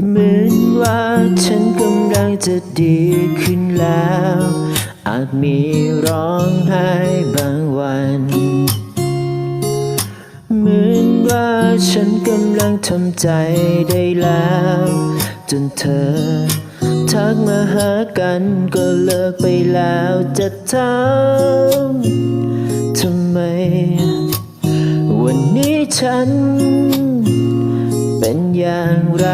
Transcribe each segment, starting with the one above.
เหมือนว่าฉันกำลังจะดีขึ้นแล้ว อาจมีร้องไห้บางวัน เหมือนว่าฉันกำลังทำใจได้แล้ว จนเธอ ทักมาหากันก็เลิกไปแล้วจะทำทำไม วันนี้ฉันเป็นอย่างไร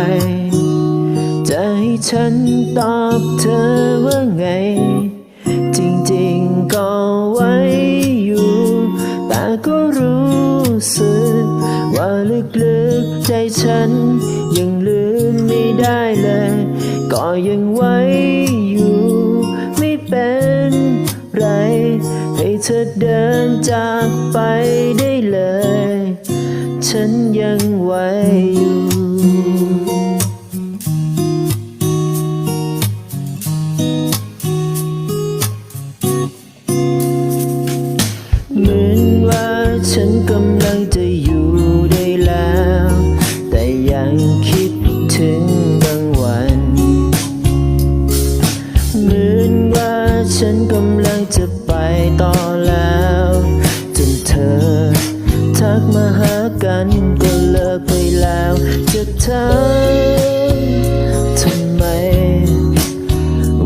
จะให้ฉันตอบเธอว่าไง จริงๆก็ไว้อยู่ แต่ก็รู้สึก ว่าลึกๆใจฉัน ยังลืมไม่ได้เลย ก็ยังไว้อยู่ ไม่เป็นไร ให้เธอเดินจากไปได้เลย ฉันยัง ฉันกำลังจะไปต่อแล้ว จนเธอ ทักมาหากันก็เลิกไปแล้ว จะทำทำไม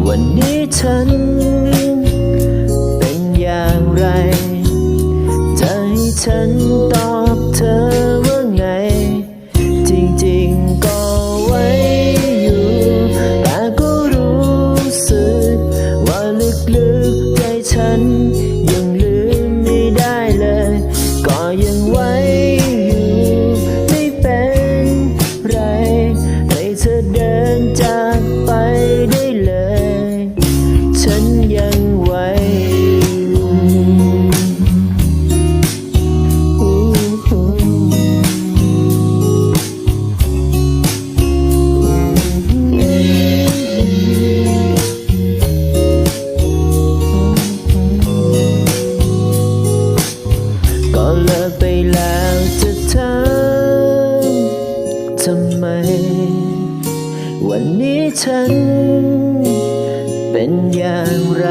วันนี้ฉันเป็น ยั ก็เลิกไปแล้วจะทำทำไม วันนี้ฉัน เป็นอย่างไร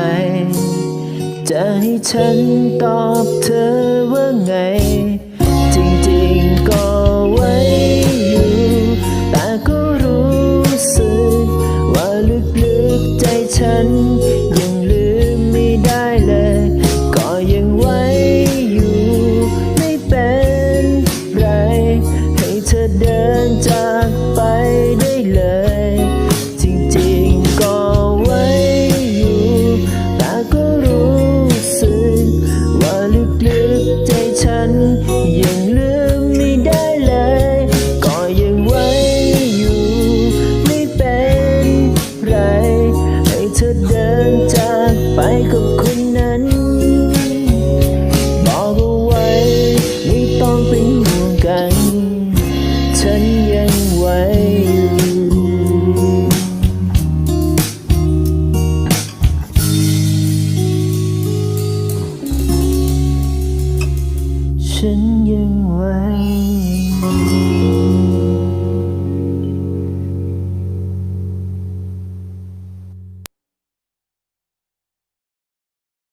จะให้ฉันตอบเธอว่าไง จริงๆก็ไว้อยู่ แต่ก็รู้สึก ว่าลึกๆใจฉัน ฉันยังไว้